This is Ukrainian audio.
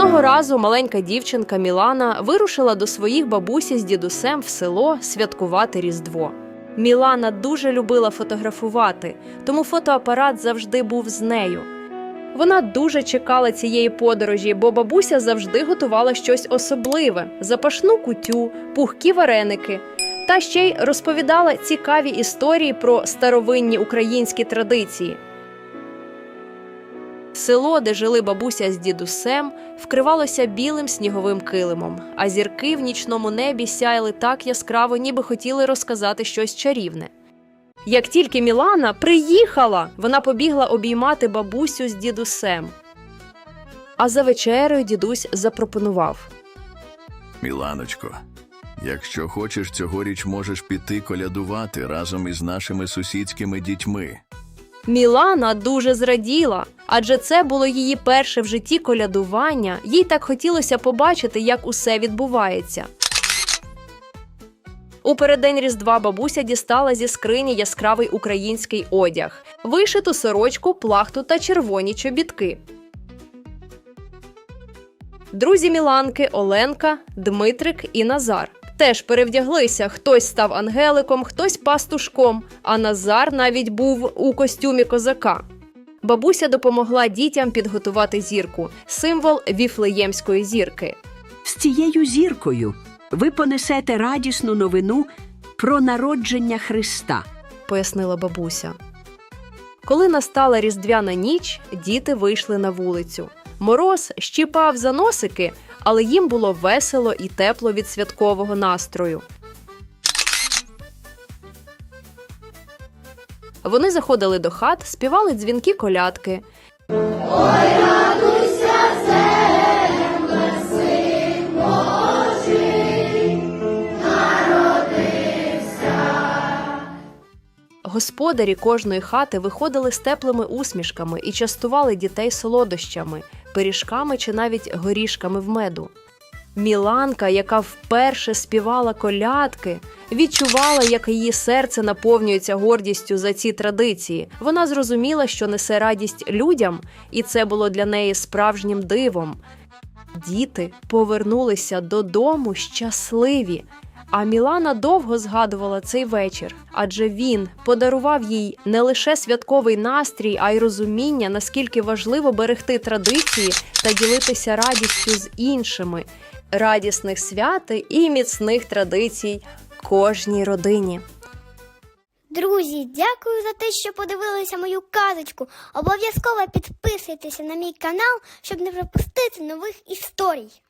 Цього разу маленька дівчинка Мілана вирушила до своїх бабусі з дідусем в село святкувати Різдво. Мілана дуже любила фотографувати, тому фотоапарат завжди був з нею. Вона дуже чекала цієї подорожі, бо бабуся завжди готувала щось особливе: запашну кутю, пухкі вареники. Та ще й розповідала цікаві історії про старовинні українські традиції. Село, де жили бабуся з дідусем, вкривалося білим сніговим килимом, а зірки в нічному небі сяяли так яскраво, ніби хотіли розказати щось чарівне. Як тільки Мілана приїхала, вона побігла обіймати бабусю з дідусем. А за вечерею дідусь запропонував. Міланочко, якщо хочеш, цьогоріч можеш піти колядувати разом із нашими сусідськими дітьми. Мілана дуже зраділа, адже це було її перше в житті колядування. Їй так хотілося побачити, як усе відбувається. У переддень Різдва бабуся дістала зі скрині яскравий український одяг, вишиту сорочку, плахту та червоні чобітки. Друзі Міланки Оленка, Дмитрик і Назар теж перевдяглися. Хтось став ангеликом, хтось пастушком, а Назар навіть був у костюмі козака. Бабуся допомогла дітям підготувати зірку, символ віфлеємської зірки. З цією зіркою ви понесете радісну новину про народження Христа. пояснила бабуся. Коли настала різдвяна ніч, діти вийшли на вулицю. Мороз щіпав за носики, але їм було весело і тепло від святкового настрою. Вони заходили до хат, співали дзвінки колядки. Господарі кожної хати виходили з теплими усмішками і частували дітей солодощами, пиріжками чи навіть горішками в меду. Міланка, яка вперше співала колядки, відчувала, як її серце наповнюється гордістю за ці традиції. Вона зрозуміла, що несе радість людям, і це було для неї справжнім дивом. Діти повернулися додому щасливі. А Мілана довго згадувала цей вечір, адже він подарував їй не лише святковий настрій, а й розуміння, наскільки важливо берегти традиції та ділитися радістю з іншими, радісних свят і міцних традицій кожній родині. Друзі, дякую за те, що подивилися мою казочку. Обов'язково підписуйтеся на мій канал, щоб не пропустити нових історій.